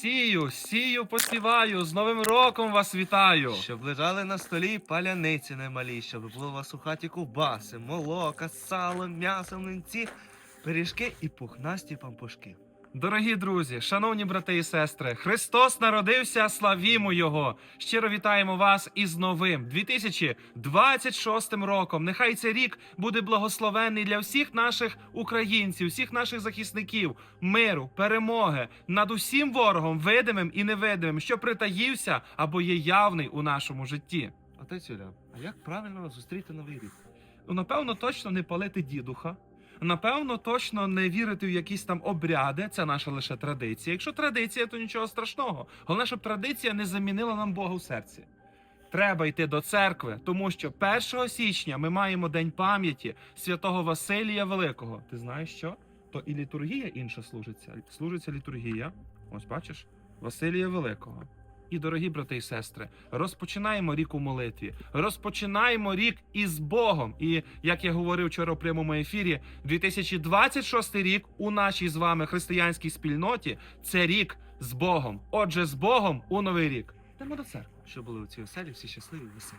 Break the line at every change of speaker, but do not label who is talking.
Сію, сію, посіваю, з Новим роком вас вітаю.
Щоб лежали на столі паляниці немалі, щоб було у вас у хаті кубаси, молока, сало, м'ясо, млинці, пиріжки і пухнасті пампушки.
Дорогі друзі, шановні брати і сестри, Христос народився, славімо Його! Щиро вітаємо вас із новим 2026 роком. Нехай цей рік буде благословенний для всіх наших українців, всіх наших захисників, миру, перемоги над усім ворогом, видимим і невидимим, що притаївся або є явний у нашому житті.
Отець Юля, а як правильно зустріти новий рік?
Ну, напевно, точно не палити дідуха. Напевно, точно не вірити в якісь там обряди. Це наша лише традиція. Якщо традиція, то нічого страшного. Головне, щоб традиція не замінила нам Бога в серці. Треба йти до церкви, тому що 1 січня ми маємо день пам'яті святого Василія Великого. Ти знаєш що? То і літургія інша служиться. Служиться літургія. Ось бачиш, Василія Великого. І, дорогі брати і сестри, розпочинаємо рік у молитві, розпочинаємо рік із Богом. І як я говорив вчора в прямому ефірі, 2026 рік у нашій з вами християнській спільноті це рік з Богом. Отже, з Богом у новий рік. Йдемо до церкви.
Щоб були у цій оселі всі щасливі веселі.